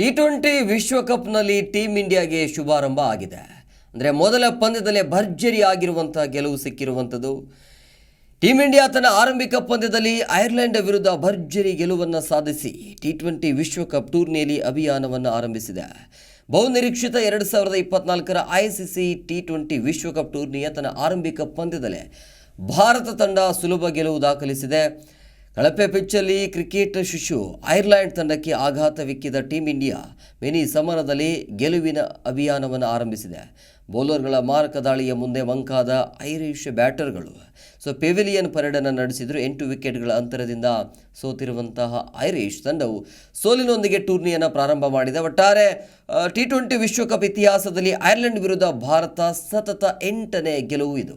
T twenty ವಿಶ್ವಕಪ್ನಲ್ಲಿ team ಇಂಡಿಯಾಗೆ ಶುಭಾರಂಭ ಆಗಿದೆ. ಅಂದರೆ ಮೊದಲ ಪಂದ್ಯದಲ್ಲೇ ಭರ್ಜರಿ ಆಗಿರುವಂಥ ಗೆಲುವು ಸಿಕ್ಕಿರುವಂಥದ್ದು. ಟೀಮ್ ಇಂಡಿಯಾ ತನ್ನ ಆರಂಭಿಕ ಪಂದ್ಯದಲ್ಲಿ ಐರ್ಲೆಂಡ್ ವಿರುದ್ಧ ಭರ್ಜರಿ ಗೆಲುವನ್ನು ಸಾಧಿಸಿ ಟಿ ಟ್ವೆಂಟಿ ವಿಶ್ವಕಪ್ ಟೂರ್ನಿಯಲ್ಲಿ ಅಭಿಯಾನವನ್ನು ಆರಂಭಿಸಿದೆ. ಬಹುನಿರೀಕ್ಷಿತ ಎರಡು ಸಾವಿರದ ಇಪ್ಪತ್ನಾಲ್ಕರ ಐಸಿಸಿ ಟಿ ಟ್ವೆಂಟಿ ವಿಶ್ವಕಪ್ ಟೂರ್ನಿಯ ತನ್ನ ಆರಂಭಿಕ ಪಂದ್ಯದಲ್ಲೇ ಭಾರತ ತಂಡ ಸುಲಭ ಗೆಲುವು ದಾಖಲಿಸಿದೆ. ಕಳಪೆ ಪಿಚ್ಚಲ್ಲಿ ಕ್ರಿಕೆಟ್ ಶಿಶು ಐರ್ಲೆಂಡ್ ತಂಡಕ್ಕೆ ಆಘಾತವಿಕ್ಕಿದ ಟೀಂ ಇಂಡಿಯಾ ಮಿನಿ ಸಮರದಲ್ಲಿ ಗೆಲುವಿನ ಅಭಿಯಾನವನ್ನು ಆರಂಭಿಸಿದೆ. ಬೌಲರ್ಗಳ ಮಾರಕ ದಾಳಿಯ ಮುಂದೆ ಮಂಕಾದ ಐರಿಷ್ ಬ್ಯಾಟರ್ಗಳು ಸೊ ಪೆವಿಲಿಯನ್ ಪರೇಡನ್ನು ನಡೆಸಿದರು. ಎಂಟು ವಿಕೆಟ್ಗಳ ಅಂತರದಿಂದ ಸೋತಿರುವಂತಹ ಐರಿಷ್ ತಂಡವು ಸೋಲಿನೊಂದಿಗೆ ಟೂರ್ನಿಯನ್ನು ಪ್ರಾರಂಭ ಮಾಡಿದೆ. ಒಟ್ಟಾರೆ ಟಿ ಟ್ವೆಂಟಿ ವಿಶ್ವಕಪ್ ಇತಿಹಾಸದಲ್ಲಿ ಐರ್ಲೆಂಡ್ ವಿರುದ್ಧ ಭಾರತ ಸತತ ಎಂಟನೇ ಗೆಲುವು ಇದು.